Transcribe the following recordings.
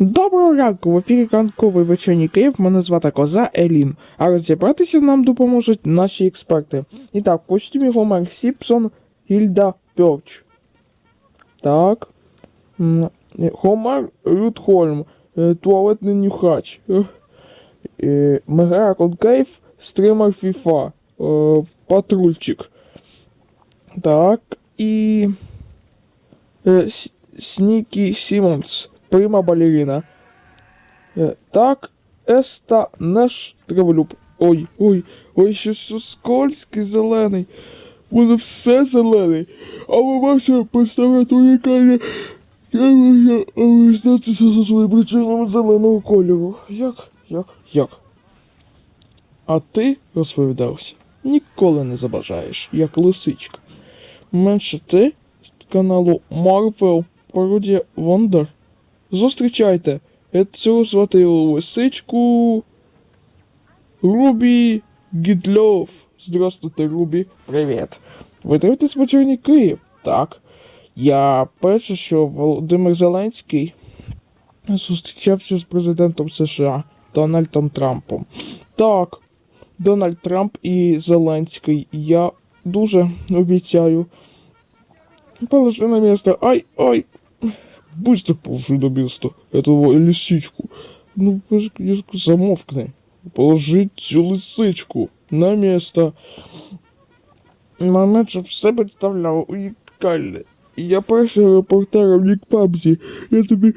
Доброго ранку, в ефірі ранковий вечірній Київ. Мене звати Коза Елін. А розібратися нам допоможуть наші експерти. І так, в костюмі Гомер Сіпсон, Гільда Пьорч. Так. Гомер Рудхольм, е, туалетний нюхач. Ех. Е, Мегера Конкейв, стример Фіфа. Е, Патрульчик. Так. І. Е, Снікі Сімонс, прима балерина. Е, Так, Еста Неш Траволюб. Ой, ой, ой, що скользкий зелений. Воно все зелений. Але ваша представляти унікальне. Я можу визнатися за своїм причинами зеленого кольору. Як? Як? Як? А ти, розповідався, ніколи не забажаєш, як лисичка. Менше ти з каналу Marvel пародія Вондер. Зустрічайте! Цього звати лисичку. Рубі Гідльов. Здравствуйте, Рубі. Привіт. Ви дивитесь вечірній Київ? Так. Я перше, що Володимир Зеленський зустрічався з президентом США Дональдом Трампом. Так, Дональд Трамп і Зеленський. Я дуже обіцяю. Положи на место. Ай, ай. Быстро положи на место этого лисичку. Ну, я замовкни. Положи цю лисичку на место. Момент, щоб все представляв унікальне. І я перший репортером Нік Пабзі. Я тобі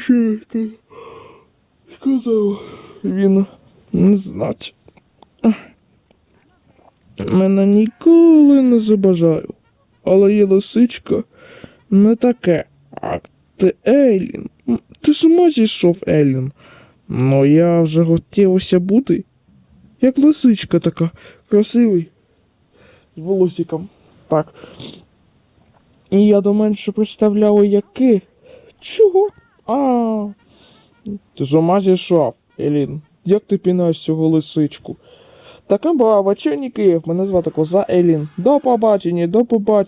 ще раз ска- сказав. Він не знать. Мене ніколи не забажаю. Але є лисичка не таке. А Ти Ейлін. М, Ти з ума зійшов, Ейлін. Ну я вже хотілося бути. Як лисичка така, красивий. З волосиком. Так. І я до менше представляли яки. Чого? А. Ти з ума зійшов, Елін. Як ти пінаєш цього лисичку? Таким була вечірній Київ. Мене звати Коза Елін. До побачення, до побачення.